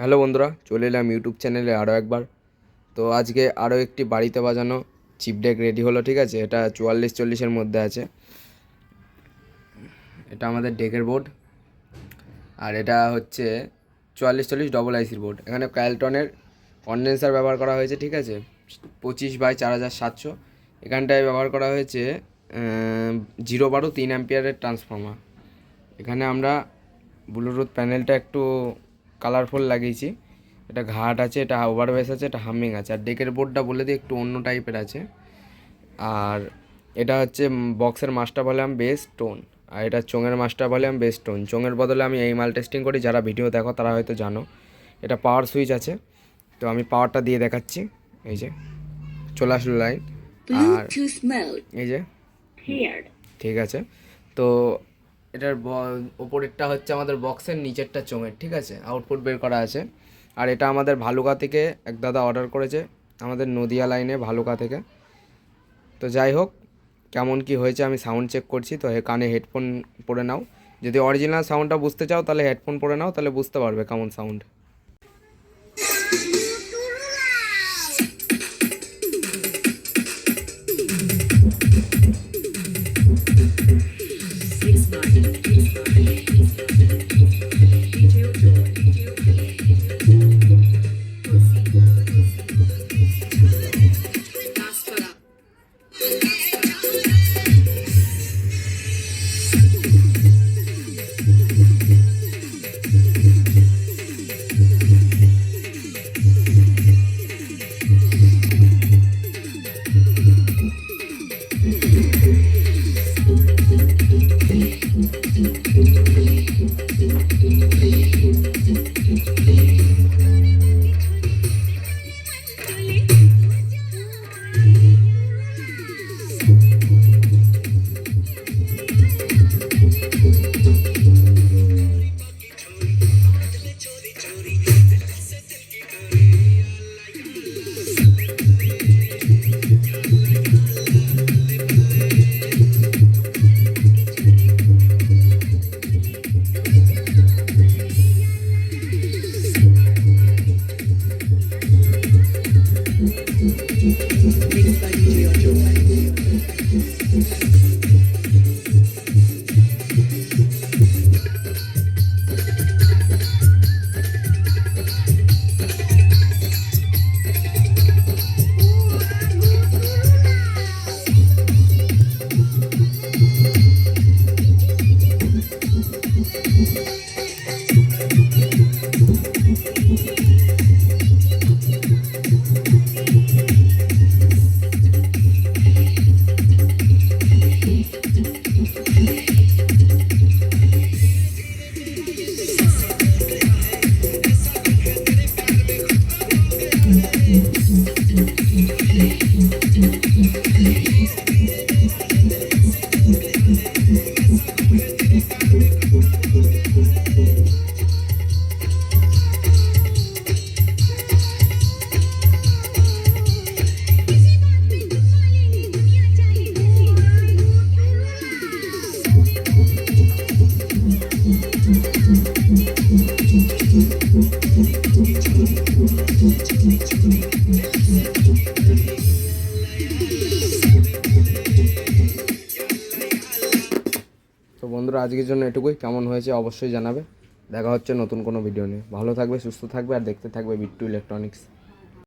Hello বন্ধুরা, চলে এলাম ইউটিউব চ্যানেলে আরও একবার। তো আজকে আরও একটি বাড়িতে বাজানো চিপ ডেক রেডি হলো, ঠিক আছে? এটা চুয়াল্লিশ চল্লিশের মধ্যে আছে। এটা আমাদের ডেকের বোর্ড আর এটা হচ্ছে চুয়াল্লিশ চল্লিশ ডবল আইসির বোর্ড এখানে ক্যালটনের কন্ডেন্সার ব্যবহার করা হয়েছে, ঠিক আছে? পঁচিশ বাই চার হাজার সাতশো। এখানটায় ব্যবহার করা হয়েছে জিরো বারো তিন অ্যাম্পিয়ারের ট্রান্সফর্মার এখানে আমরা ব্লুটুথ প্যানেলটা একটু কালারফুল লাগিয়েছি। এটা ঘাট আছে এটা ওভারবেস আছে এটা হামিং আছে। আর ডেকের বোর্ডটা বলে দিই একটু অন্য টাইপের আছে। আর এটা হচ্ছে বক্সের মাস্টার ভলিউম বেস টোন আর এটা চোঙের মাস্টার ভলিউম বেস টোন চোঙের বদলে আমি এই মাল টেস্টিং করি যারা ভিডিও দেখো তারা হয়তো জানো। এটা পাওয়ার সুইচ আছে। তো আমি পাওয়ারটা দিয়ে দেখাচ্ছি। এই যে চলে আসলো লাইন আর এই যে ঠিক আছে। তো এটার ওপরেরটা হচ্ছে আমাদের বক্সের নিচেরটা চোঙের, ঠিক আছে? আউটপুট বের করা আছে। আর এটা আমাদের ভালুকা থেকে এক দাদা অর্ডার করেছে, আমাদের নদিয়া লাইনে ভালুকা থেকে। তো যাই হোক, কেমন কি হয়েছে আমি সাউন্ড চেক করছি, তো কানে হেডফোন পরে নাও। যদি অরিজিনাল সাউন্ডটা বুঝতে চাও, তাহলে হেডফোন পরে নাও, তাহলে বুঝতে পারবে কেমন সাউন্ড Six months. তো বন্ধুরা, আজকের জন্য এটুকুই। কেমন হয়েছে অবশ্যই জানাবে। দেখা হচ্ছে নতুন কোনো ভিডিও নিয়ে। ভালো থাকবে, সুস্থ থাকবে, আর দেখতে থাকবে বিট্টু ইলেকট্রনিক্স।